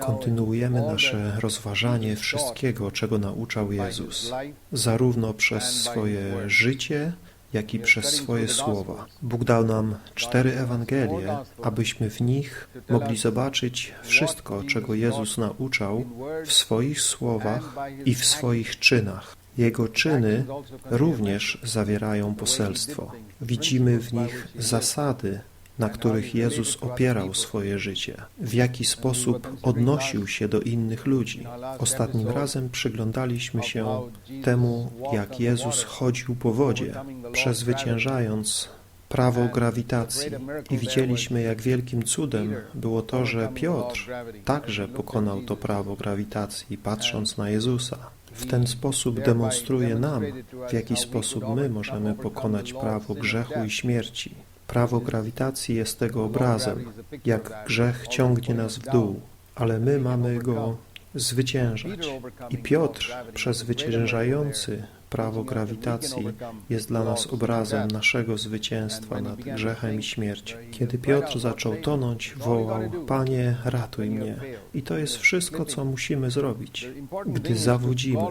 Kontynuujemy nasze rozważanie wszystkiego, czego nauczał Jezus, zarówno przez swoje życie, jak i przez swoje słowa. Bóg dał nam cztery Ewangelie, abyśmy w nich mogli zobaczyć wszystko, czego Jezus nauczał w swoich słowach i w swoich czynach. Jego czyny również zawierają poselstwo. Widzimy w nich zasady, na których Jezus opierał swoje życie, w jaki sposób odnosił się do innych ludzi. Ostatnim razem przyglądaliśmy się temu, jak Jezus chodził po wodzie, przezwyciężając prawo grawitacji i widzieliśmy, jak wielkim cudem było to, że Piotr także pokonał to prawo grawitacji, patrząc na Jezusa. W ten sposób demonstruje nam, w jaki sposób my możemy pokonać prawo grzechu i śmierci. Prawo grawitacji jest tego obrazem, jak grzech ciągnie nas w dół, ale my mamy go zwyciężać. I Piotr, przezwyciężający prawo grawitacji, jest dla nas obrazem naszego zwycięstwa nad grzechem i śmiercią. Kiedy Piotr zaczął tonąć, wołał: Panie, ratuj mnie. I to jest wszystko, co musimy zrobić. Gdy zawodzimy,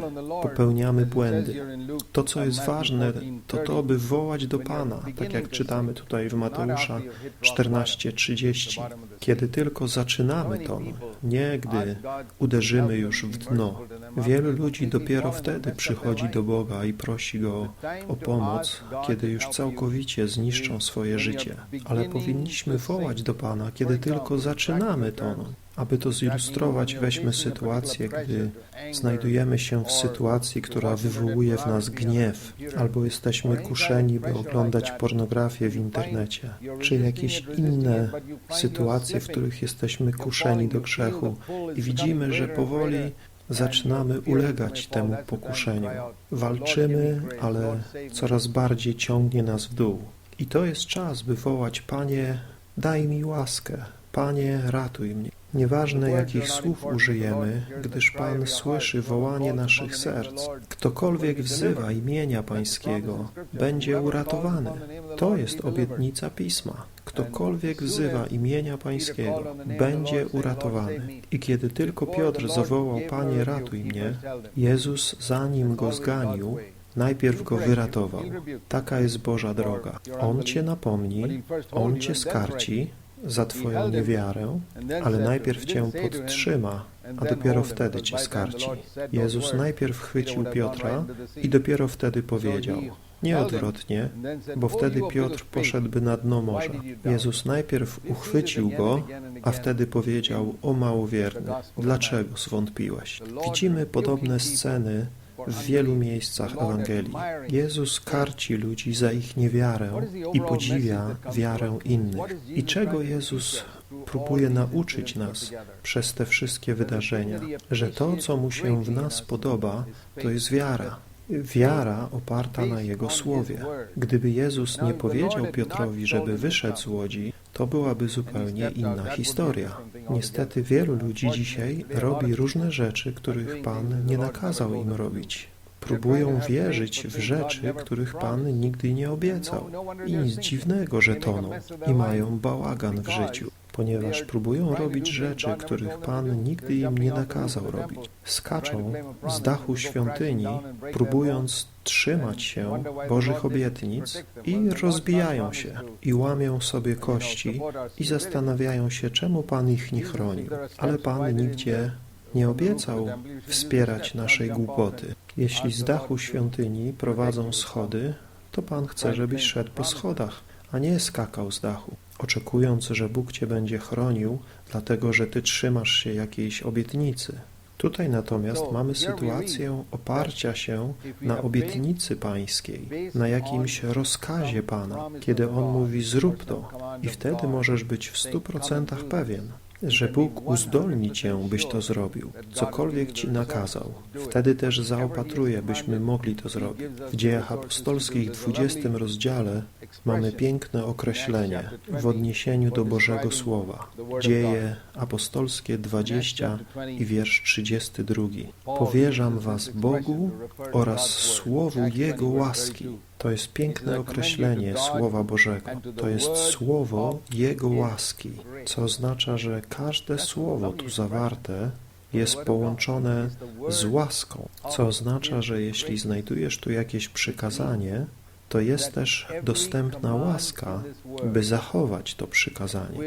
popełniamy błędy. To, co jest ważne, to to, by wołać do Pana, tak jak czytamy tutaj w Mateusza 14:30. Kiedy tylko zaczynamy ton, nie gdy uderzymy już w dno. Wielu ludzi dopiero wtedy przychodzi do Boga i prosi Go o pomoc, kiedy już całkowicie zniszczą swoje życie. Ale powinniśmy wołać do Pana, kiedy tylko zaczynamy tonąć. Aby to zilustrować, weźmy sytuację, gdy znajdujemy się w sytuacji, która wywołuje w nas gniew, albo jesteśmy kuszeni, by oglądać pornografię w internecie, czy jakieś inne sytuacje, w których jesteśmy kuszeni do grzechu i widzimy, że powoli zaczynamy ulegać temu pokuszeniu. Walczymy, ale coraz bardziej ciągnie nas w dół. I to jest czas, by wołać: Panie, daj mi łaskę, Panie, ratuj mnie. Nieważne jakich słów użyjemy, gdyż Pan słyszy wołanie naszych serc. Ktokolwiek wzywa imienia Pańskiego, będzie uratowany. To jest obietnica Pisma. Ktokolwiek wzywa imienia Pańskiego, będzie uratowany. I kiedy tylko Piotr zawołał, Panie, ratuj mnie, Jezus, zanim go zganił, najpierw go wyratował. Taka jest Boża droga. On Cię napomni, On Cię skarci, za Twoją niewiarę, ale najpierw Cię podtrzyma, a dopiero wtedy Cię skarci. Jezus najpierw chwycił Piotra i dopiero wtedy powiedział, nie odwrotnie, bo wtedy Piotr poszedłby na dno morza. Jezus najpierw uchwycił go, a wtedy powiedział, o małowierny, dlaczego zwątpiłeś? Widzimy podobne sceny w wielu miejscach Ewangelii. Jezus karci ludzi za ich niewiarę i podziwia wiarę innych. I czego Jezus próbuje nauczyć nas przez te wszystkie wydarzenia? Że to, co mu się w nas podoba, to jest wiara. Wiara oparta na Jego Słowie. Gdyby Jezus nie powiedział Piotrowi, żeby wyszedł z łodzi, to byłaby zupełnie inna historia. Niestety wielu ludzi dzisiaj robi różne rzeczy, których Pan nie nakazał im robić. Próbują wierzyć w rzeczy, których Pan nigdy nie obiecał. I nic dziwnego, że toną i mają bałagan w życiu ponieważ próbują robić rzeczy, których Pan nigdy im nie nakazał robić. Skaczą z dachu świątyni, próbując trzymać się Bożych obietnic i rozbijają się i łamią sobie kości i zastanawiają się, czemu Pan ich nie chronił. Ale Pan nigdzie nie obiecał wspierać naszej głupoty. Jeśli z dachu świątyni prowadzą schody, to Pan chce, żebyś szedł po schodach, a nie skakał z dachu oczekując, że Bóg Cię będzie chronił, dlatego że Ty trzymasz się jakiejś obietnicy. Tutaj natomiast mamy sytuację oparcia się na obietnicy pańskiej, na jakimś rozkazie Pana, kiedy On mówi zrób to i wtedy możesz być w stu procentach pewien, że Bóg uzdolni Cię, byś to zrobił, cokolwiek Ci nakazał. Wtedy też zaopatruje, byśmy mogli to zrobić. W dziejach apostolskich 20 rozdziale mamy piękne określenie w odniesieniu do Bożego Słowa. Dzieje apostolskie 20 i wiersz 32. Powierzam was Bogu oraz Słowu Jego łaski. To jest piękne określenie Słowa Bożego. To jest Słowo Jego łaski, co oznacza, że każde słowo tu zawarte jest połączone z łaską, co oznacza, że jeśli znajdujesz tu jakieś przykazanie, to jest też dostępna łaska, by zachować to przykazanie.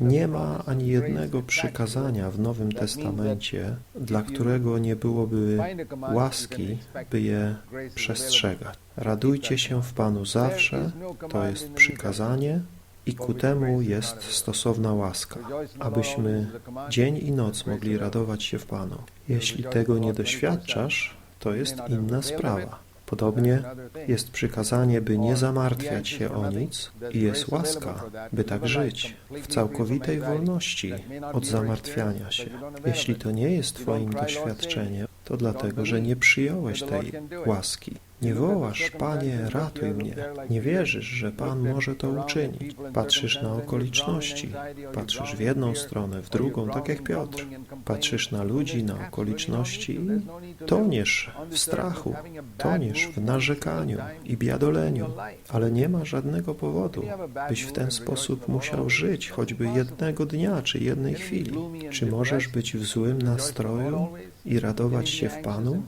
Nie ma ani jednego przykazania w Nowym Testamencie, dla którego nie byłoby łaski, by je przestrzegać. Radujcie się w Panu zawsze, to jest przykazanie, i ku temu jest stosowna łaska, abyśmy dzień i noc mogli radować się w Panu. Jeśli tego nie doświadczasz, to jest inna sprawa. Podobnie jest przykazanie, by nie zamartwiać się o nic i jest łaska, by tak żyć w całkowitej wolności od zamartwiania się. Jeśli to nie jest Twoim doświadczeniem, to dlatego, że nie przyjąłeś tej łaski. Nie wołasz, Panie, ratuj mnie. Nie wierzysz, że Pan może to uczynić. Patrzysz na okoliczności. Patrzysz w jedną stronę, w drugą, tak jak Piotr. Patrzysz na ludzi, na okoliczności i toniesz w strachu, toniesz w narzekaniu i biadoleniu, ale nie ma żadnego powodu, byś w ten sposób musiał żyć choćby jednego dnia czy jednej chwili. Czy możesz być w złym nastroju i radować się w Panu?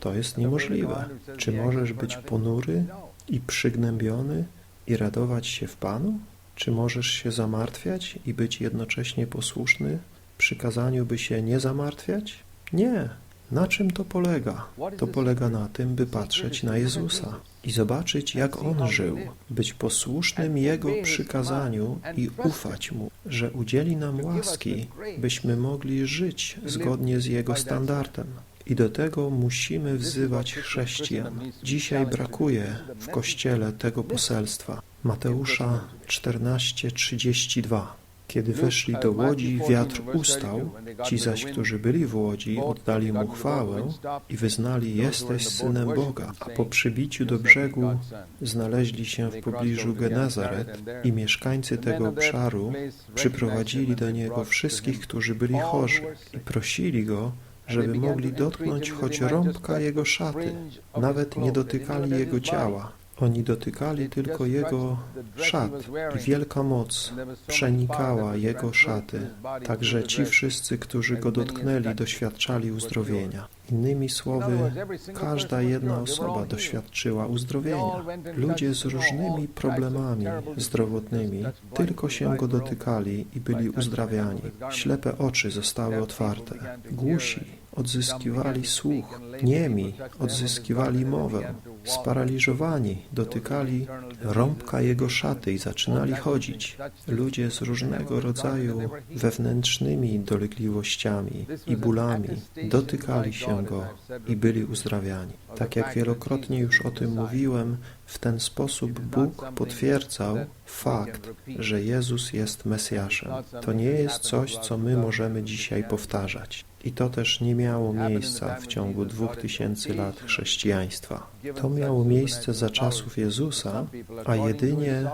To jest niemożliwe. Czy możesz być ponury i przygnębiony i radować się w Panu? Czy możesz się zamartwiać i być jednocześnie posłuszny przykazaniu, by się nie zamartwiać? Nie. Na czym to polega? To polega na tym, by patrzeć na Jezusa i zobaczyć, jak On żył, być posłusznym Jego przykazaniu i ufać Mu, że udzieli nam łaski, byśmy mogli żyć zgodnie z Jego standardem. I do tego musimy wzywać chrześcijan. Dzisiaj brakuje w Kościele tego poselstwa. Mateusza 14:32 kiedy weszli do łodzi, wiatr ustał, ci zaś, którzy byli w łodzi, oddali mu chwałę i wyznali, jesteś Synem Boga. A po przybiciu do brzegu znaleźli się w pobliżu Genazaret i mieszkańcy tego obszaru przyprowadzili do niego wszystkich, którzy byli chorzy i prosili go, żeby mogli dotknąć choć rąbka jego szaty. Nawet nie dotykali jego ciała. Oni dotykali tylko jego szat i wielka moc przenikała jego szaty. Także ci wszyscy, którzy go dotknęli, doświadczali uzdrowienia. Innymi słowy, każda jedna osoba doświadczyła uzdrowienia. Ludzie z różnymi problemami zdrowotnymi tylko się go dotykali i byli uzdrawiani. Ślepe oczy zostały otwarte. Głusi odzyskiwali słuch, niemi odzyskiwali mowę, sparaliżowani dotykali rąbka jego szaty i zaczynali chodzić. Ludzie z różnego rodzaju wewnętrznymi dolegliwościami i bólami dotykali się go i byli uzdrawiani. Tak jak wielokrotnie już o tym mówiłem, w ten sposób Bóg potwierdzał fakt, że Jezus jest Mesjaszem. To nie jest coś, co my możemy dzisiaj powtarzać. I to też nie miało miejsca w ciągu dwóch tysięcy lat chrześcijaństwa. To miało miejsce za czasów Jezusa, a jedynie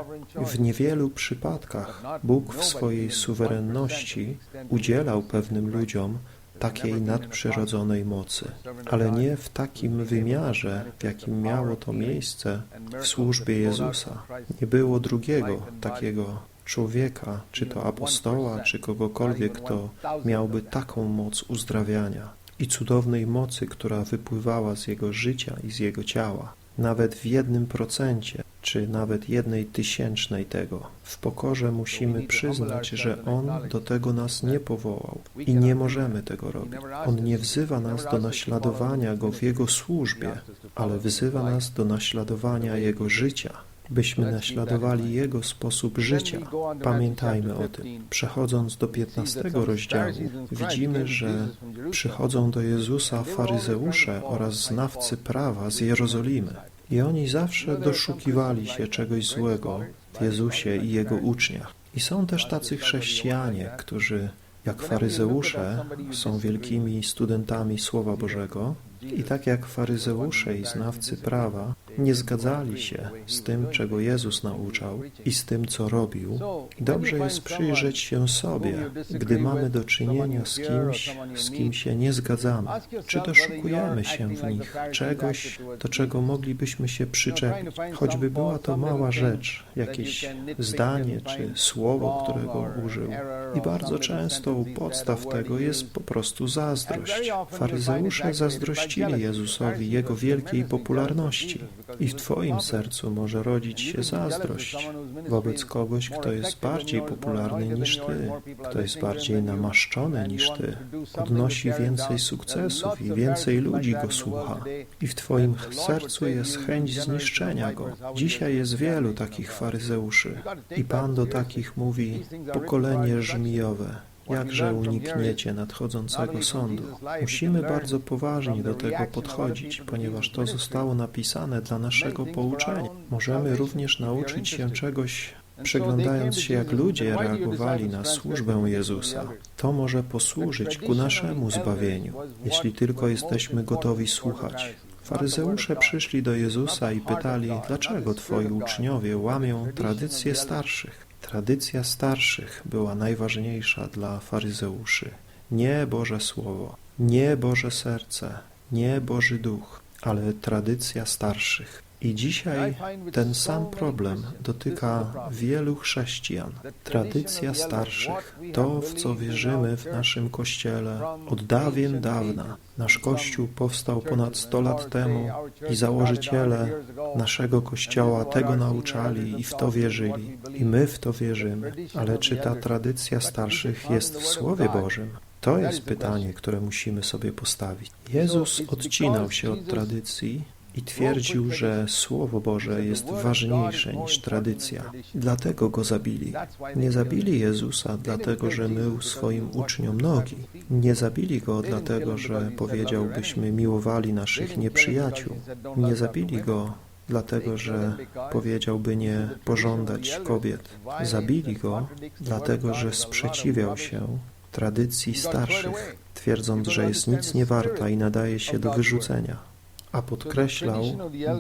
w niewielu przypadkach Bóg w swojej suwerenności udzielał pewnym ludziom takiej nadprzyrodzonej mocy, ale nie w takim wymiarze, w jakim miało to miejsce w służbie Jezusa. Nie było drugiego takiego człowieka, czy to apostoła, czy kogokolwiek, kto miałby taką moc uzdrawiania i cudownej mocy, która wypływała z jego życia i z jego ciała. Nawet w jednym procencie, czy nawet jednej tysięcznej tego, w pokorze musimy przyznać, że On do tego nas nie powołał i nie możemy tego robić. On nie wzywa nas do naśladowania Go w Jego służbie, ale wzywa nas do naśladowania Jego życia, byśmy naśladowali Jego sposób życia. Pamiętajmy o tym. Przechodząc do 15 rozdziału, widzimy, że przychodzą do Jezusa faryzeusze oraz znawcy prawa z Jerozolimy. I oni zawsze doszukiwali się czegoś złego w Jezusie i Jego uczniach. I są też tacy chrześcijanie, którzy jak faryzeusze są wielkimi studentami Słowa Bożego, I tak jak faryzeusze i znawcy prawa nie zgadzali się z tym, czego Jezus nauczał i z tym, co robił, dobrze jest przyjrzeć się sobie, gdy mamy do czynienia z kimś, z kim się nie zgadzamy. Czy doszukujemy się w nich czegoś, do czego moglibyśmy się przyczepić, choćby była to mała rzecz, jakieś zdanie czy słowo, którego użył. I bardzo często u podstaw tego jest po prostu zazdrość. Faryzeusze zazdrościli Jezusowi Jego wielkiej popularności. I w Twoim sercu może rodzić się zazdrość wobec kogoś, kto jest bardziej popularny niż Ty, kto jest bardziej namaszczony niż Ty, odnosi więcej sukcesów i więcej ludzi Go słucha. I w Twoim sercu jest chęć zniszczenia Go. Dzisiaj jest wielu takich faryzeuszy. I Pan do takich mówi, pokolenie żmijowe, jakże unikniecie nadchodzącego sądu. Musimy bardzo poważnie do tego podchodzić, ponieważ to zostało napisane dla naszego pouczenia. Możemy również nauczyć się czegoś Przyglądając się, jak ludzie reagowali na służbę Jezusa, to może posłużyć ku naszemu zbawieniu, jeśli tylko jesteśmy gotowi słuchać. Faryzeusze przyszli do Jezusa i pytali, dlaczego Twoi uczniowie łamią tradycje starszych. Tradycja starszych była najważniejsza dla faryzeuszy. Nie Boże Słowo, nie Boże Serce, nie Boży Duch, ale tradycja starszych. I dzisiaj ten sam problem dotyka wielu chrześcijan. Tradycja starszych, to w co wierzymy w naszym Kościele od dawien dawna. Nasz Kościół powstał ponad 100 lat temu i założyciele naszego Kościoła tego nauczali i w to wierzyli. I my w to wierzymy. Ale czy ta tradycja starszych jest w Słowie Bożym? To jest pytanie, które musimy sobie postawić. Jezus odcinał się od tradycji i twierdził, że Słowo Boże jest ważniejsze niż tradycja. Dlatego go zabili. Nie zabili Jezusa dlatego, że mył swoim uczniom nogi. Nie zabili go dlatego, że powiedział, byśmy miłowali naszych nieprzyjaciół. Nie zabili go dlatego, że powiedziałby nie pożądać kobiet. Zabili go dlatego, że sprzeciwiał się tradycji starszych, twierdząc, że jest nic nie warta i nadaje się do wyrzucenia a podkreślał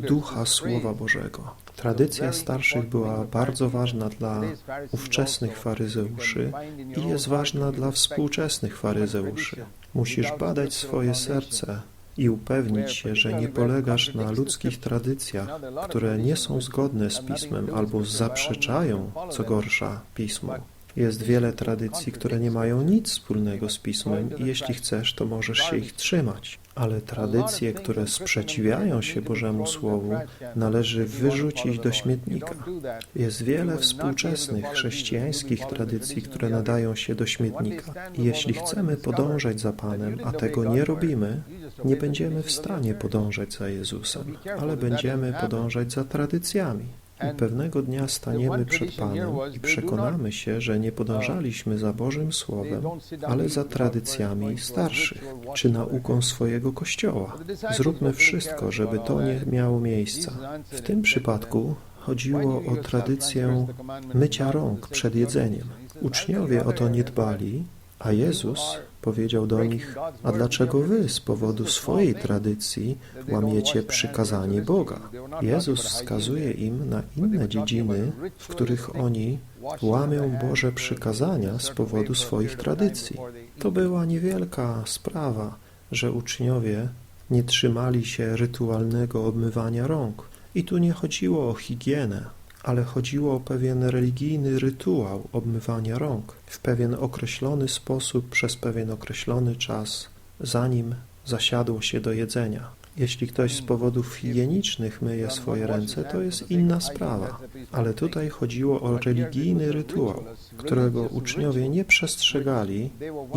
ducha Słowa Bożego. Tradycja starszych była bardzo ważna dla ówczesnych faryzeuszy i jest ważna dla współczesnych faryzeuszy. Musisz badać swoje serce i upewnić się, że nie polegasz na ludzkich tradycjach, które nie są zgodne z Pismem albo zaprzeczają, co gorsza, Pismu. Jest wiele tradycji, które nie mają nic wspólnego z Pismem i jeśli chcesz, to możesz się ich trzymać. Ale tradycje, które sprzeciwiają się Bożemu Słowu, należy wyrzucić do śmietnika. Jest wiele współczesnych chrześcijańskich tradycji, które nadają się do śmietnika. Jeśli chcemy podążać za Panem, a tego nie robimy, nie będziemy w stanie podążać za Jezusem, ale będziemy podążać za tradycjami. I pewnego dnia staniemy przed Panem i przekonamy się, że nie podążaliśmy za Bożym Słowem, ale za tradycjami starszych, czy nauką swojego Kościoła. Zróbmy wszystko, żeby to nie miało miejsca. W tym przypadku chodziło o tradycję mycia rąk przed jedzeniem. Uczniowie o to nie dbali, a Jezus powiedział do nich, a dlaczego wy z powodu swojej tradycji łamiecie przykazanie Boga? Jezus wskazuje im na inne dziedziny, w których oni łamią Boże przykazania z powodu swoich tradycji. To była niewielka sprawa, że uczniowie nie trzymali się rytualnego obmywania rąk. I tu nie chodziło o higienę, ale chodziło o pewien religijny rytuał obmywania rąk w pewien określony sposób przez pewien określony czas, zanim zasiadło się do jedzenia. Jeśli ktoś z powodów higienicznych myje swoje ręce, to jest inna sprawa, ale tutaj chodziło o religijny rytuał, którego uczniowie nie przestrzegali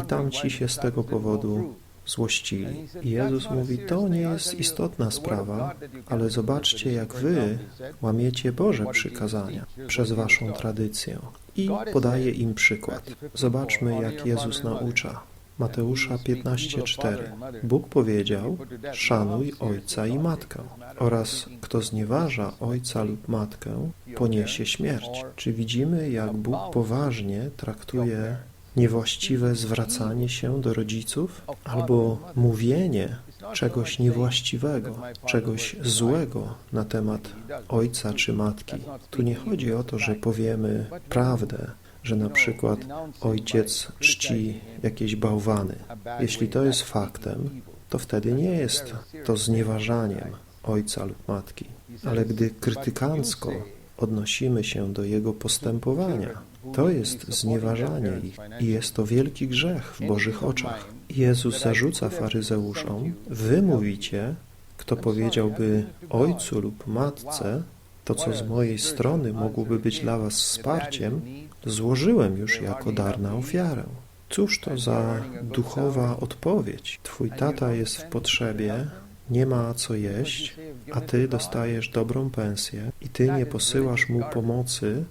i tamci się z tego powodu złościli. I Jezus mówi, to nie jest istotna sprawa, ale zobaczcie, jak wy łamiecie Boże przykazania przez waszą tradycję. I podaje im przykład. Zobaczmy, jak Jezus naucza. Mateusza 15:4 Bóg powiedział: Szanuj ojca i matkę, oraz kto znieważa ojca lub matkę, poniesie śmierć. Czy widzimy, jak Bóg poważnie traktuje niewłaściwe zwracanie się do rodziców albo mówienie czegoś niewłaściwego, czegoś złego na temat ojca czy matki. Tu nie chodzi o to, że powiemy prawdę, że na przykład ojciec czci jakieś bałwany. Jeśli to jest faktem, to wtedy nie jest to znieważaniem ojca lub matki. Ale gdy krytykancko odnosimy się do jego postępowania, to jest znieważanie ich i jest to wielki grzech w Bożych oczach. Jezus zarzuca faryzeuszom, wy mówicie, kto powiedziałby ojcu lub matce, to co z mojej strony mogłoby być dla was wsparciem, złożyłem już jako dar na ofiarę. Cóż to za duchowa odpowiedź? Twój tata jest w potrzebie, nie ma co jeść, a ty dostajesz dobrą pensję i ty nie posyłasz mu pomocy,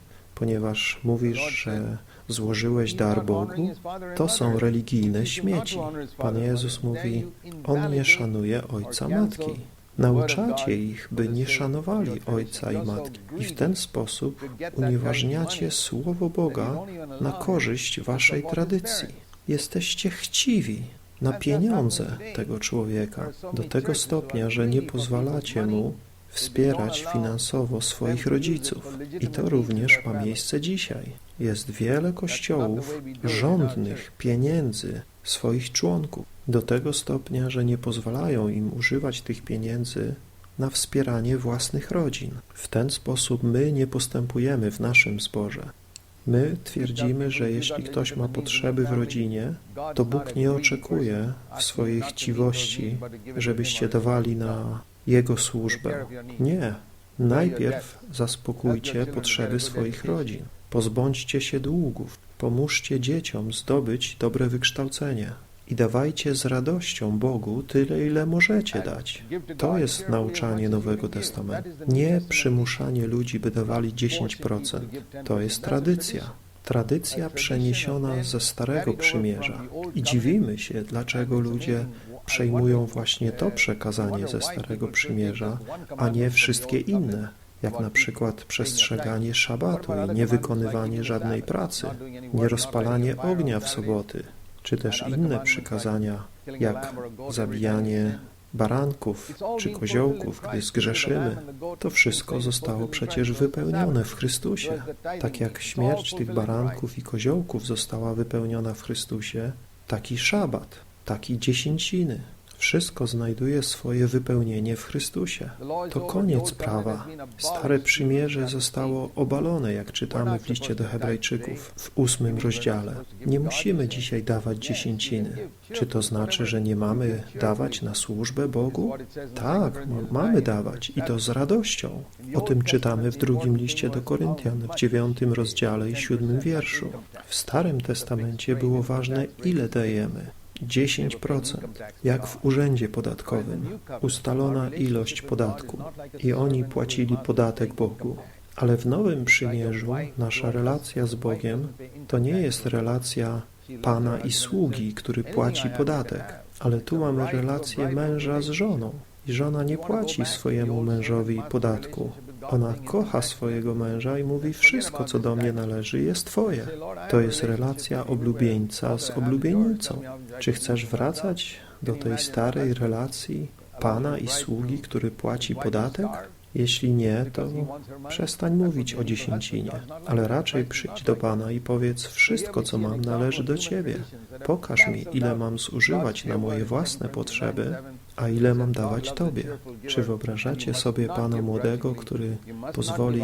ponieważ mówisz, że złożyłeś dar Bogu, to są religijne śmieci. Pan Jezus mówi, On nie szanuje ojca matki. Nauczacie ich, by nie szanowali ojca i matki i w ten sposób unieważniacie Słowo Boga na korzyść waszej tradycji. Jesteście chciwi na pieniądze tego człowieka do tego stopnia, że nie pozwalacie mu wspierać finansowo swoich rodziców. I to również ma miejsce dzisiaj. Jest wiele kościołów żądnych pieniędzy swoich członków do tego stopnia, że nie pozwalają im używać tych pieniędzy na wspieranie własnych rodzin. W ten sposób my nie postępujemy w naszym zborze. My twierdzimy, że jeśli ktoś ma potrzeby w rodzinie, to Bóg nie oczekuje w swojej chciwości, żebyście dawali na Jego służbę. Nie. Najpierw zaspokójcie potrzeby swoich rodzin. Pozbądźcie się długów. Pomóżcie dzieciom zdobyć dobre wykształcenie. I dawajcie z radością Bogu tyle, ile możecie dać. To jest nauczanie Nowego Testamentu. Nie przymuszanie ludzi, by dawali 10%. To jest tradycja. Tradycja przeniesiona ze Starego Przymierza. I dziwimy się, dlaczego ludzie przejmują właśnie to przekazanie ze Starego Przymierza, a nie wszystkie inne, jak na przykład przestrzeganie szabatu i niewykonywanie żadnej pracy, nierozpalanie ognia w soboty, czy też inne przykazania, jak zabijanie baranków czy koziołków, gdy zgrzeszymy, to wszystko zostało przecież wypełnione w Chrystusie. Tak jak śmierć tych baranków i koziołków została wypełniona w Chrystusie, taki szabat, taki dziesięciny, wszystko znajduje swoje wypełnienie w Chrystusie. To koniec prawa. Stare przymierze zostało obalone, jak czytamy w liście do Hebrajczyków w ósmym rozdziale. Nie musimy dzisiaj dawać dziesięciny. Czy to znaczy, że nie mamy dawać na służbę Bogu? Tak, mamy dawać i to z radością. O tym czytamy w drugim liście do Koryntian w dziewiątym rozdziale i siódmym wierszu. W Starym Testamencie było ważne, ile dajemy. 10%, jak w urzędzie podatkowym, ustalona ilość podatku i oni płacili podatek Bogu. Ale w Nowym Przymierzu nasza relacja z Bogiem to nie jest relacja Pana i sługi, który płaci podatek, ale tu mamy relację męża z żoną. I żona nie płaci swojemu mężowi podatku. Ona kocha swojego męża i mówi: Wszystko, co do mnie należy, jest Twoje. To jest relacja oblubieńca z oblubienicą. Czy chcesz wracać do tej starej relacji pana i sługi, który płaci podatek? Jeśli nie, to przestań mówić o dziesięcinie, ale raczej przyjdź do Pana i powiedz, wszystko co mam należy do Ciebie. Pokaż mi, ile mam zużywać na moje własne potrzeby, a ile mam dawać Tobie. Czy wyobrażacie sobie Pana młodego, który pozwoli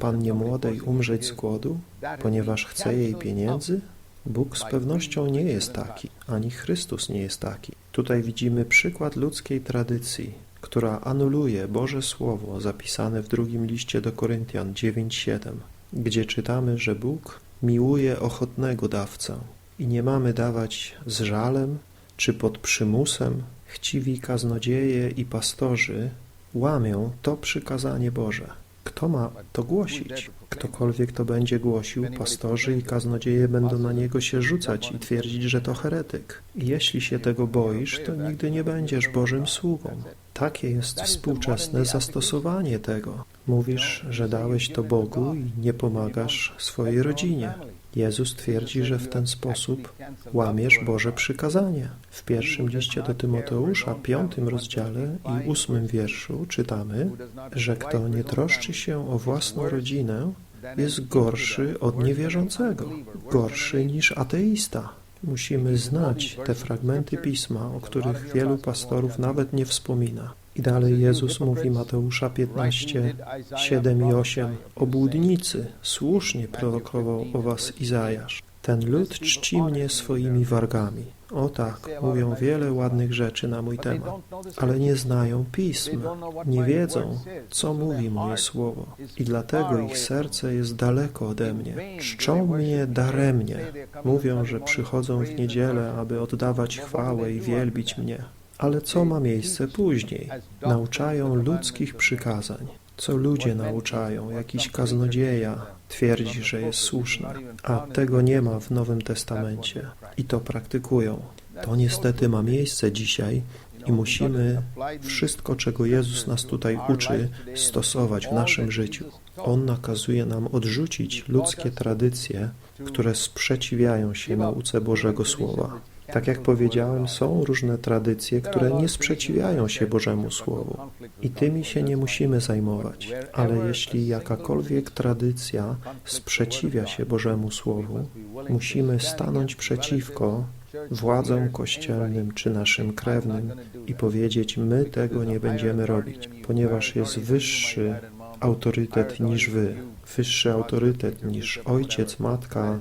Pannie młodej umrzeć z głodu, ponieważ chce jej pieniędzy? Bóg z pewnością nie jest taki, ani Chrystus nie jest taki. Tutaj widzimy przykład ludzkiej tradycji, która anuluje Boże Słowo zapisane w drugim liście do Koryntian 9:7, gdzie czytamy, że Bóg miłuje ochotnego dawcę i nie mamy dawać z żalem czy pod przymusem. Chciwi kaznodzieje i pastorzy łamią to przykazanie Boże. Kto ma to głosić? Ktokolwiek to będzie głosił, pastorzy i kaznodzieje będą na niego się rzucać i twierdzić, że to heretyk. Jeśli się tego boisz, to nigdy nie będziesz Bożym sługą. Takie jest współczesne zastosowanie tego. Mówisz, że dałeś to Bogu i nie pomagasz swojej rodzinie. Jezus twierdzi, że w ten sposób łamiesz Boże przykazanie. W pierwszym liście do Tymoteusza, piątym rozdziale i ósmym wierszu czytamy, że kto nie troszczy się o własną rodzinę, jest gorszy od niewierzącego, gorszy niż ateista. Musimy znać te fragmenty pisma, o których wielu pastorów nawet nie wspomina. I dalej Jezus mówi Mateusza 15, 7 i 8 Obłudnicy, słusznie prorokował o was Izajasz. Ten lud czci mnie swoimi wargami. O tak, mówią wiele ładnych rzeczy na mój temat, ale nie znają pism, nie wiedzą, co mówi moje słowo. I dlatego ich serce jest daleko ode mnie. Czczą mnie daremnie. Mówią, że przychodzą w niedzielę, aby oddawać chwałę i wielbić mnie. Ale co ma miejsce później? Nauczają ludzkich przykazań. Co ludzie nauczają, jakiś kaznodzieja twierdzi, że jest słuszny, a tego nie ma w Nowym Testamencie i to praktykują. To niestety ma miejsce dzisiaj i musimy wszystko, czego Jezus nas tutaj uczy, stosować w naszym życiu. On nakazuje nam odrzucić ludzkie tradycje, które sprzeciwiają się nauce Bożego Słowa. Tak jak powiedziałem, są różne tradycje, które nie sprzeciwiają się Bożemu Słowu i tymi się nie musimy zajmować. Ale jeśli jakakolwiek tradycja sprzeciwia się Bożemu Słowu, musimy stanąć przeciwko władzom kościelnym czy naszym krewnym i powiedzieć, my tego nie będziemy robić, ponieważ jest wyższy autorytet niż wy, wyższy autorytet niż ojciec, matka,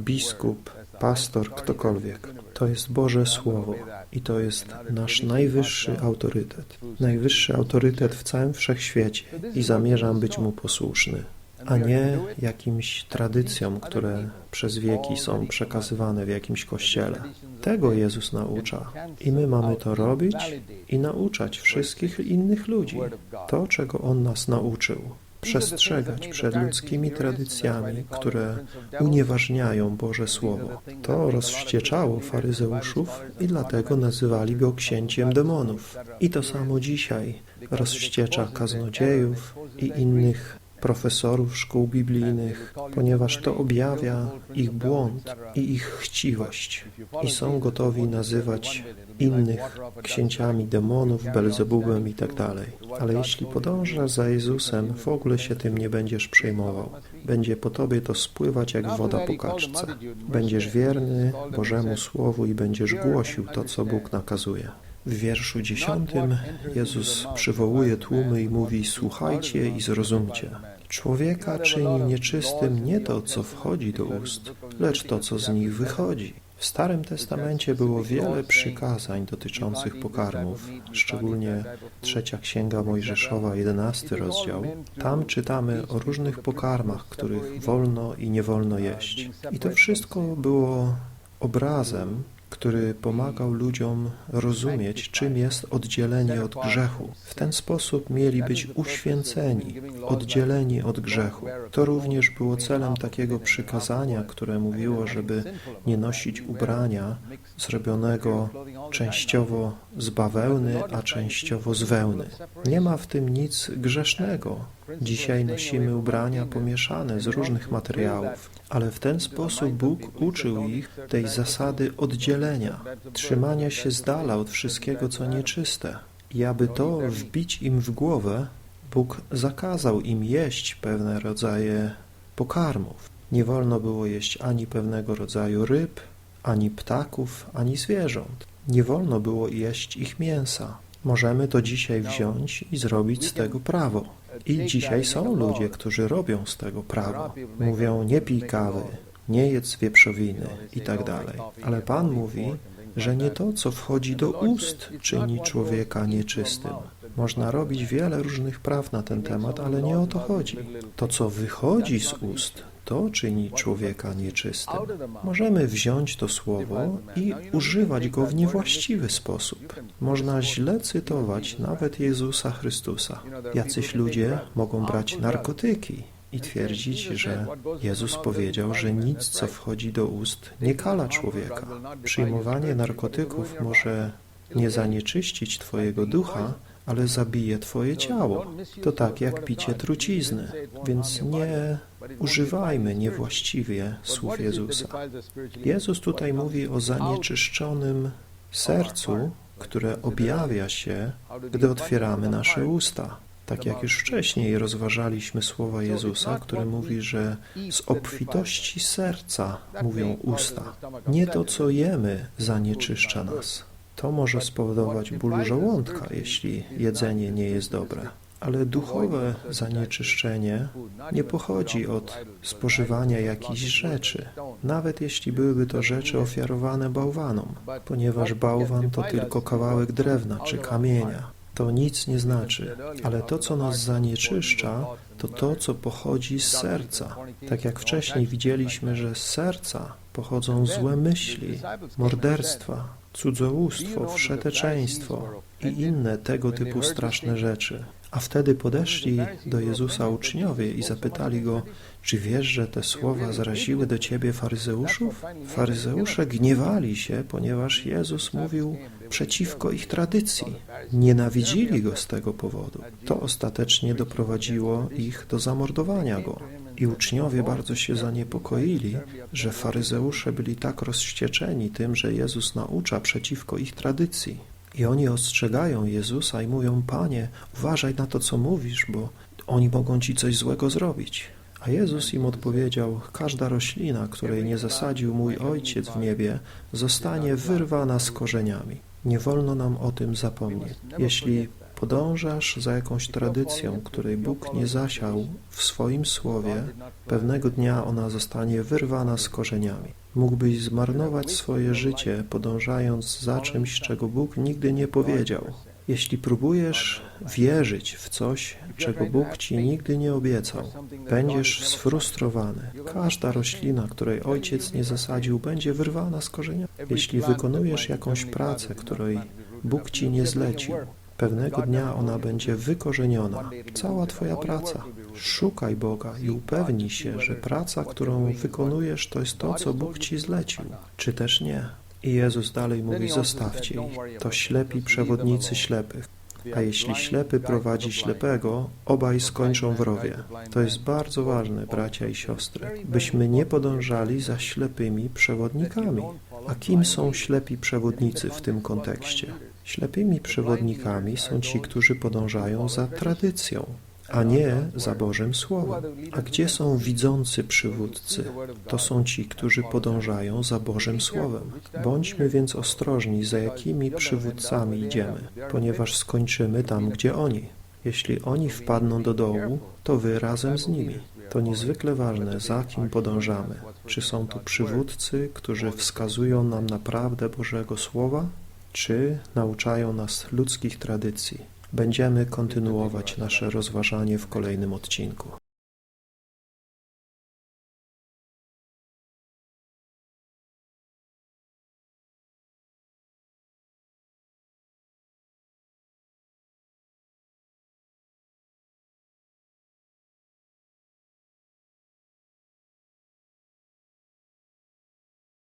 biskup, pastor, ktokolwiek. To jest Boże Słowo i to jest nasz najwyższy autorytet. Najwyższy autorytet w całym wszechświecie i zamierzam być Mu posłuszny, a nie jakimś tradycjom, które przez wieki są przekazywane w jakimś kościele. Tego Jezus naucza i my mamy to robić i nauczać wszystkich innych ludzi to, czego On nas nauczył przestrzegać przed ludzkimi tradycjami, które unieważniają Boże Słowo. To rozwścieczało faryzeuszów i dlatego nazywali go księciem demonów. I to samo dzisiaj rozwściecza kaznodziejów i innych profesorów szkół biblijnych, ponieważ to objawia ich błąd i ich chciwość i są gotowi nazywać innych księciami demonów, Belzebubem i tak. Ale jeśli podążasz za Jezusem, w ogóle się tym nie będziesz przejmował. Będzie po tobie to spływać jak woda po kaczce. Będziesz wierny Bożemu Słowu i będziesz głosił to, co Bóg nakazuje. W wierszu dziesiątym Jezus przywołuje tłumy i mówi: Słuchajcie i zrozumcie. Człowieka czyni nieczystym nie to, co wchodzi do ust, lecz to, co z nich wychodzi. W Starym Testamencie było wiele przykazań dotyczących pokarmów, szczególnie trzecia księga Mojżeszowa, jedenasty rozdział. Tam czytamy o różnych pokarmach, których wolno i nie wolno jeść. I to wszystko było obrazem który pomagał ludziom rozumieć, czym jest oddzielenie od grzechu. W ten sposób mieli być uświęceni, oddzieleni od grzechu. To również było celem takiego przykazania, które mówiło, żeby nie nosić ubrania zrobionego częściowo z bawełny, a częściowo z wełny. Nie ma w tym nic grzesznego. Dzisiaj nosimy ubrania pomieszane z różnych materiałów, ale w ten sposób Bóg uczył ich tej zasady oddzielenia, trzymania się z dala od wszystkiego, co nieczyste. I aby to wbić im w głowę, Bóg zakazał im jeść pewne rodzaje pokarmów. Nie wolno było jeść ani pewnego rodzaju ryb, ani ptaków, ani zwierząt. Nie wolno było jeść ich mięsa. Możemy to dzisiaj wziąć i zrobić z tego prawo. I dzisiaj są ludzie, którzy robią z tego prawo. Mówią, nie pij kawy, nie jedz wieprzowiny i tak dalej. Ale Pan mówi, że nie to, co wchodzi do ust, czyni człowieka nieczystym. Można robić wiele różnych praw na ten temat, ale nie o to chodzi. To, co wychodzi z ust, to czyni człowieka nieczystym. Możemy wziąć to słowo i używać go w niewłaściwy sposób. Można źle cytować nawet Jezusa Chrystusa. Jacyś ludzie mogą brać narkotyki i twierdzić, że Jezus powiedział, że nic, co wchodzi do ust, nie kala człowieka. Przyjmowanie narkotyków może nie zanieczyścić Twojego ducha, ale zabije twoje ciało. To tak jak picie trucizny, więc nie używajmy niewłaściwie słów Jezusa. Jezus tutaj mówi o zanieczyszczonym sercu, które objawia się, gdy otwieramy nasze usta. Tak jak już wcześniej rozważaliśmy słowa Jezusa, który mówi, że z obfitości serca mówią usta. Nie to, co jemy, zanieczyszcza nas. To może spowodować ból żołądka, jeśli jedzenie nie jest dobre. Ale duchowe zanieczyszczenie nie pochodzi od spożywania jakichś rzeczy, nawet jeśli byłyby to rzeczy ofiarowane bałwanom, ponieważ bałwan to tylko kawałek drewna czy kamienia. To nic nie znaczy, ale to, co nas zanieczyszcza, to to, co pochodzi z serca. Tak jak wcześniej widzieliśmy, że z serca pochodzą złe myśli, morderstwa, cudzołóstwo, wszeteczeństwo i inne tego typu straszne rzeczy. A wtedy podeszli do Jezusa uczniowie i zapytali go, czy wiesz, że te słowa zaraziły do ciebie faryzeuszów? Faryzeusze gniewali się, ponieważ Jezus mówił przeciwko ich tradycji. Nienawidzili go z tego powodu. To ostatecznie doprowadziło ich do zamordowania go. I uczniowie bardzo się zaniepokoili, że faryzeusze byli tak rozwścieczeni tym, że Jezus naucza przeciwko ich tradycji. I oni ostrzegają Jezusa i mówią, Panie, uważaj na to, co mówisz, bo oni mogą Ci coś złego zrobić. A Jezus im odpowiedział, każda roślina, której nie zasadził mój Ojciec w niebie, zostanie wyrwana z korzeniami. Nie wolno nam o tym zapomnieć. Jeśli podążasz za jakąś tradycją, której Bóg nie zasiał w swoim słowie, pewnego dnia ona zostanie wyrwana z korzeniami. Mógłbyś zmarnować swoje życie, podążając za czymś, czego Bóg nigdy nie powiedział. Jeśli próbujesz wierzyć w coś, czego Bóg ci nigdy nie obiecał, będziesz sfrustrowany. Każda roślina, której ojciec nie zasadził, będzie wyrwana z korzenia. Jeśli wykonujesz jakąś pracę, której Bóg ci nie zlecił, pewnego dnia ona będzie wykorzeniona. Cała Twoja praca. Szukaj Boga i upewnij się, że praca, którą wykonujesz, to jest to, co Bóg ci zlecił, czy też nie. I Jezus dalej mówi, zostawcie ich. To ślepi przewodnicy ślepych. A jeśli ślepy prowadzi ślepego, obaj skończą w rowie. To jest bardzo ważne, bracia i siostry, byśmy nie podążali za ślepymi przewodnikami. A kim są ślepi przewodnicy w tym kontekście? Ślepymi przewodnikami są ci, którzy podążają za tradycją, a nie za Bożym Słowem. A gdzie są widzący przywódcy? To są ci, którzy podążają za Bożym Słowem. Bądźmy więc ostrożni, za jakimi przywódcami idziemy, ponieważ skończymy tam, gdzie oni. Jeśli oni wpadną do dołu, to wy razem z nimi. To niezwykle ważne, za kim podążamy. Czy są to przywódcy, którzy wskazują nam na prawdę Bożego Słowa, czy nauczają nas ludzkich tradycji? Będziemy kontynuować nasze rozważanie w kolejnym odcinku.